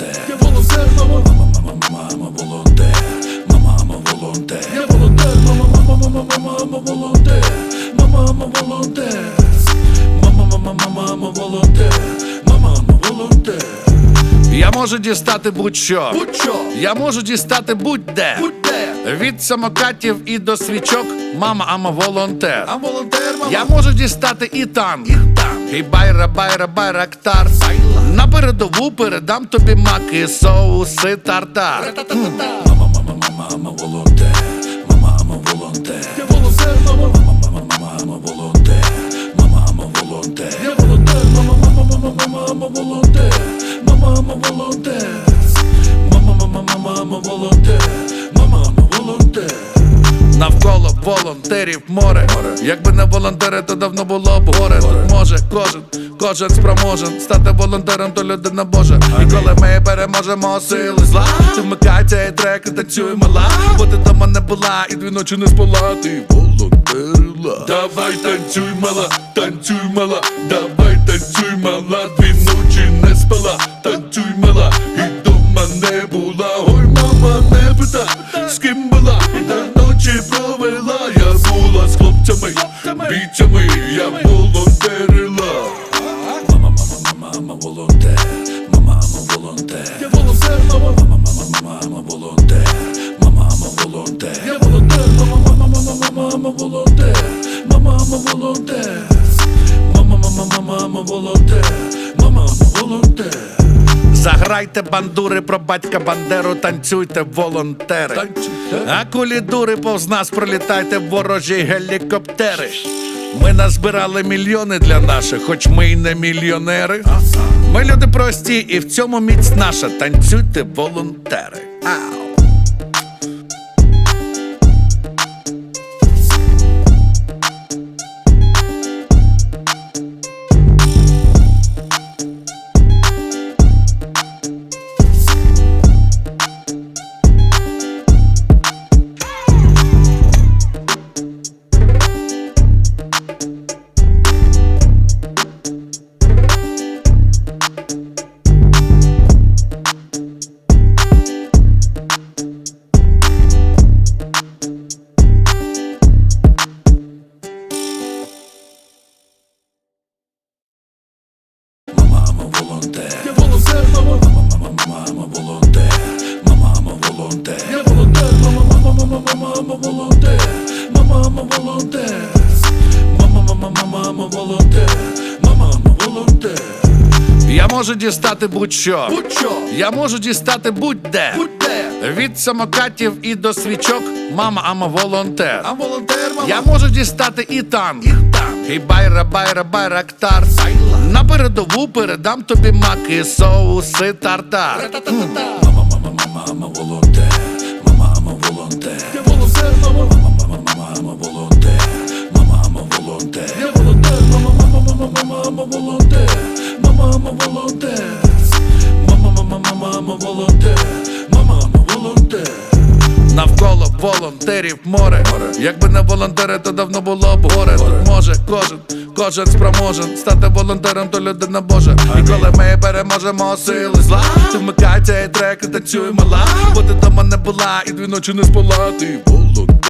волонтер. Я волонтер, мама, Мама, мама, волонтер. Мама, мама, волонтер. я волонтер, мама, мама, мама, мама, волонтер. Мама, мама, волонтер. Мама, мама, мама, мама, волонтер. Мама, мама, волонтер. Я можу дістати будь-що. Будь-що, Я можу дістати будь-де. будь-де. Від самокатів і до свічок. Мама, ама волонтер. А волонтер, мама, Я можу дістати і танк. і. І байра, байра, байрактар. На передову передам тобі маки, соуси, тартар. Та-та-та-та. Мама, мама, мама, волонтер. Мама, мама, волонтер. Я волонтер, мама, Мама, мама, волонтер. Мама, мама, волонтер. я волонтер, мама, мама, мама, мама, волонтер. Мама, мама, волонтер. Мама, мама, мама, мама, волонтер. Волонтерів море. Якби не волонтери, то давно було б горе. Тут може кожен, кожен спроможен стати волонтером, то людина Божа. І коли ми переможемо сили зла, ти вмикай цей трек і танцюй мала. Бо ти дома не була, і дві ночі не спала. Ти волонтерила. Давай танцюй, мала, танцюй, мала, давай танцюй, мала, дві ночі не спала, волонтер. Я волонтер, мама, Мама, мама, мама, волонтер. Мама, мама, волонтер. я волонтер, мама, мама, мама, мама, волонтер, мама, мама, волонтер. Мама, мама, мама, мама, волонтер, мама, волонтер. Заграйте бандури про батька Бандеру, танцюйте волонтери. Танцюйте. А кулі дури повз нас пролітайте ворожі гелікоптери. Ми назбирали мільйони для наших, хоч ми й не мільйонери. Ми люди прості, і в цьому міць наша. Танцюйте волонтери. Ау. Волонтер, мама, мама, волонтер. Я можу дістати будь-що. Будь-що, Я можу дістати будь-де. будь-де. Від самокатів і до свічок. Мама, ама волонтер. А волонтер, мама, Я можу дістати і танк. і там. І байра, байра, байрактар. На передову передам тобі маки, соуси, тартар. Та-та-та-та. Мама, мама, мама, волонтер. Мама, волонтер, мама, волонтер. Навколо волонтерів море. Якби не волонтери, то давно було б горе. Тут може кожен, кожен спроможен стати волонтером, то людина Божа. І коли ми переможемо сили зла, ти вмикай цей трек і танцюй мала. Бо ти дома не була, і дві ночі не спала. Ти волонтер.